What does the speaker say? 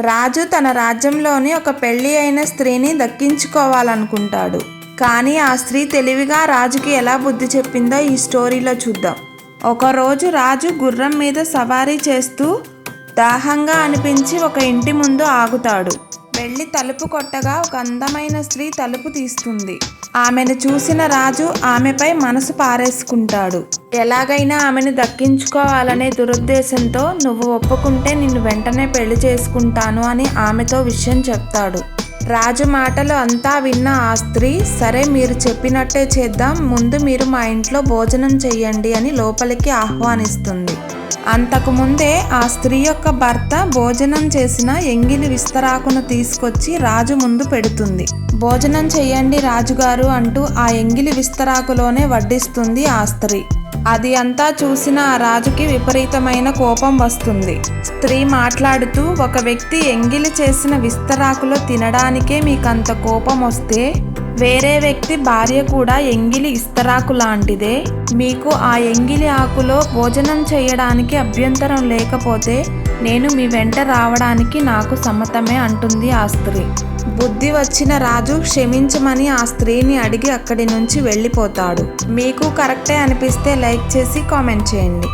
రాజు తన రాజ్యంలోని ఒక పెళ్ళి అయిన స్త్రీని దక్కించుకోవాలనుకుంటాడు. కానీ ఆ స్త్రీ తెలివిగా రాజుకి ఎలా బుద్ధి చెప్పిందో ఈ స్టోరీలో చూద్దాం. ఒకరోజు రాజు గుర్రం మీద సవారీ చేస్తూ దాహంగా అనిపించి ఒక ఇంటి ముందు ఆగుతాడు. వెళ్ళి తలుపు కొట్టగా ఒక అందమైన స్త్రీ తలుపు తీస్తుంది. ఆమెను చూసిన రాజు ఆమెపై మనసు పారేసుకుంటాడు. ఎలాగైనా ఆమెను దక్కించుకోవాలనే దురుద్దేశంతో నువ్వు ఒప్పుకుంటే నిన్ను వెంటనే పెళ్ళి చేసుకుంటాను అని ఆమెతో విషయం చెప్తాడు. రాజు మాటలు అంతా విన్న ఆ స్త్రీ సరే మీరు చెప్పినట్టే చేద్దాం ముందు మీరు మా ఇంట్లో భోజనం చెయ్యండి అని లోపలికి ఆహ్వానిస్తుంది. అంతకుముందే ఆ స్త్రీ యొక్క భర్త భోజనం చేసిన ఎంగిలి విస్తరాకును తీసుకొచ్చి రాజు ముందు పెడుతుంది. భోజనం చెయ్యండి రాజుగారు అంటూ ఆ ఎంగిలి విస్తరాకులోనే వడ్డిస్తుంది ఆ స్త్రీ. అది అంతా చూసిన ఆ రాజుకి విపరీతమైన కోపం వస్తుంది. స్త్రీ మాట్లాడుతూ ఒక వ్యక్తి ఎంగిలి చేసిన విస్తరాకులో తినడానికే మీకంత కోపం వస్తే వేరే వ్యక్తి భార్య కూడా ఎంగిలి ఇస్తరాకు లాంటిదే మీకు ఆ ఎంగిలి ఆకులో భోజనం చేయడానికి అభ్యంతరం లేకపోతే నేను మీ వెంట రావడానికి నాకు సమ్మతమే అంటుంది ఆ స్త్రీ. బుద్ధి వచ్చిన రాజు క్షమించమని ఆ స్త్రీని అడిగి అక్కడి నుంచి వెళ్ళిపోతాడు. మీకు కరెక్టే అనిపిస్తే లైక్ చేసి కామెంట్ చేయండి.